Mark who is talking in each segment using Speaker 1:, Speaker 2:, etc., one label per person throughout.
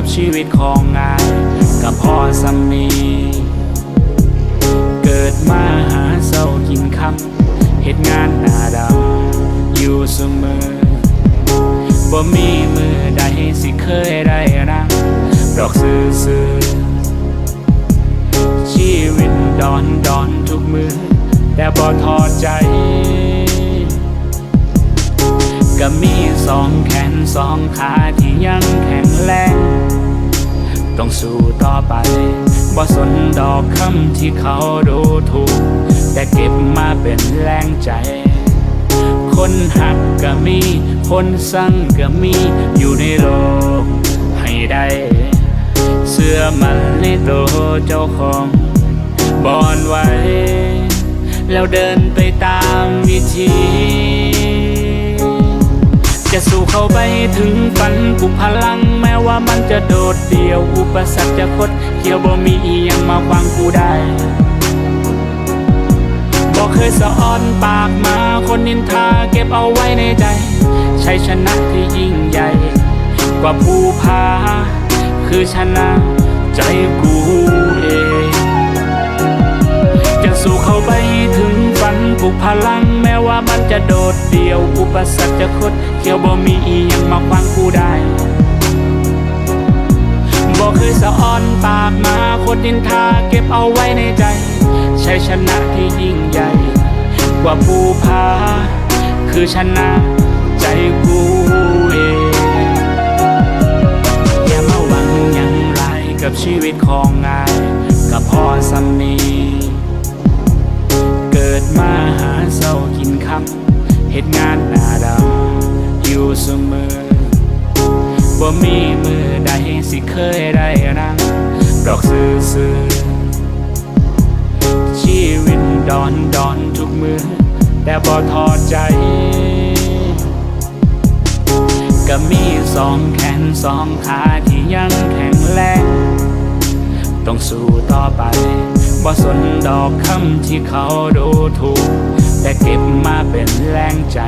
Speaker 1: กับชีวิตของงานกับพ่อสามี เกิดมาหาเศร้ากินคำเหตุงานหน้าดำอยู่เสมอบ่มีมือใดสิเคยได้รังดอกซื่อซื่อชีวิตดอนดอนทุกมือ แต่บ่ทอดใจ ก็มีสองแขนสองขาที่ยังแข็งแรง ต้องสู้ต่อไปบ่สนดอกคำที่เขาดูถูก แต่เก็บมาเป็นแรงใจ คนหักก็มี คนสั่งก็มีอยู่ในโลกให้ได้ เสื้อมันในตัวเจ้าของบอนไว้ แล้วเดินไปตามวิธี จะสู้เข้าไปถึงฝันปลุกพลังแม้ว่ามันจะโดดเดี่ยว อุปสรรคจะคดเกี่ยวบ่มีอียังมาขวางกูได้บอกเคยสะอ้อนปากมาคนนินทาเก็บเอาไว้ในใจชัยชนะที่ยิ่งใหญ่ กว่าผู้พา คือชนะใจกูเองจะสู้เข้าไปถึงฝันปลุกพลังามันจะโดดเดี่ยว อุปสรรคจะคดเขียวบ่มีอียังมาควางกูได้บ่เคยสะออนปากมาคดนินทาเก็บเอาไว้ในใจชัยชนะที่ยิ่งใหญ่ กว่าผู้พาคือชนะใจกู นหน้าดำอยู่เสมอบ่มีมือใดสิเคยได้นั่งดอกซื่อซื่อชีวิตดอนดอนทุกมือ แต่บ่ทอดใจ ก็มีสองแขนสองขาที่ยังแข็งแรงต้องสู้ต่อไปบ่สนดอกคำที่เขาดูถูก แต่เก็บมาเป็นแรงใจ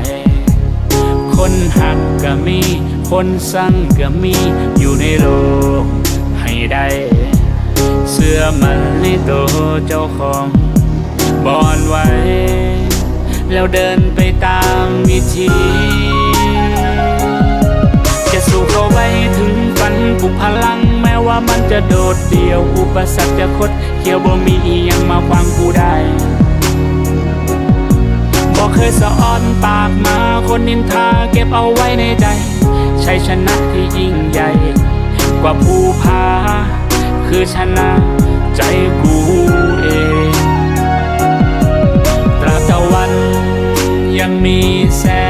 Speaker 1: คนหักก็มี คนสั่งก็มีอยู่ในโลกให้ได้ เสื้อมันในตัวเจ้าของบอนไว้ แล้วเดินไปตามวิธี จะสู้เข้าไปถึงฝันปลุกพลังแม้ว่ามันจะโดดเดี่ยวอุปสรรคจะคดเกี่ยวบ่มีอียังมาขวางกูได้ เคยสะอ้อนปากมา คนนินทาเก็บเอาไว้ในใจ ชัยชนะที่ยิ่งใหญ่ กว่าผู้พา คือชนะใจกูเอง ตราบตะวันยังมีแสง